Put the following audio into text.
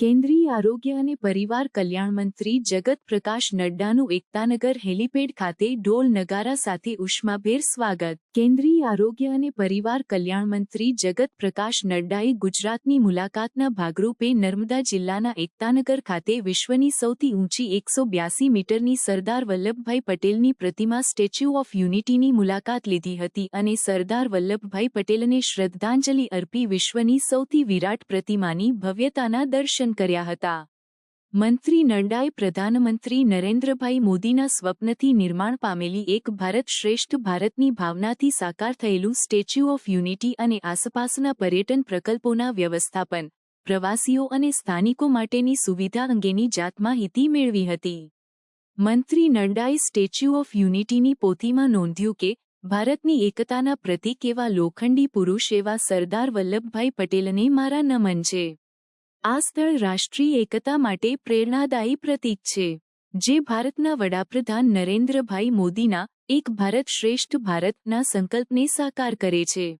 કેન્દ્રીય આરોગ્ય અને પરિવાર કલ્યાણ મંત્રી જગત પ્રકાશ નડ્ડાનું એકતાનગર હેલીપેડ ખાતે ઢોલ નગારા સાથે ઉષ્માભેર સ્વાગત. કેન્દ્રીય આરોગ્ય અને પરિવાર કલ્યાણ મંત્રી જગત પ્રકાશ નડ્ડાએ ગુજરાતની મુલાકાતના ભાગરૂપે નર્મદા જિલ્લાના એકતાનગર ખાતે વિશ્વની સૌથી ઊંચી એકસો બ્યાસી મીટરની સરદાર વલ્લભભાઈ પટેલની પ્રતિમા સ્ટેચ્યુ ઓફ યુનિટીની મુલાકાત લીધી હતી અને સરદાર વલ્લભભાઈ પટેલને શ્રદ્ધાંજલિ અર્પી વિશ્વની સૌથી વિરાટ પ્રતિમાની ભવ્યતાના દર્શન કર્યા હતા. મંત્રી નડ્ડાએ પ્રધાનમંત્રી નરેન્દ્રભાઈ મોદીના સ્વપ્નથી નિર્માણ પામેલી એક ભારત શ્રેષ્ઠ ભારતની ભાવનાથી સાકાર થયેલું સ્ટેચ્યુ ઓફ યુનિટી અને આસપાસના પર્યટન પ્રકલ્પોના વ્યવસ્થાપન, પ્રવાસીઓ અને સ્થાનિકો માટેની સુવિધા અંગેની જાતમાહિતી મેળવી હતી. મંત્રી નડ્ડાએ સ્ટેચ્યુ ઓફ યુનિટીની પોથીમાં નોંધ્યું કે, ભારતની એકતાના પ્રતીક એવા લોખંડી પુરુષ એવા સરદાર વલ્લભભાઈ પટેલને મારા નમન છે. આ સ્થળ રાષ્ટ્રીય એકતા માટે પ્રેરણાદાયી પ્રતીક છે, જે ભારતના વડાપ્રધાન નરેન્દ્રભાઈ મોદીના એક ભારત શ્રેષ્ઠ ભારતના સંકલ્પને સાકાર કરે છે.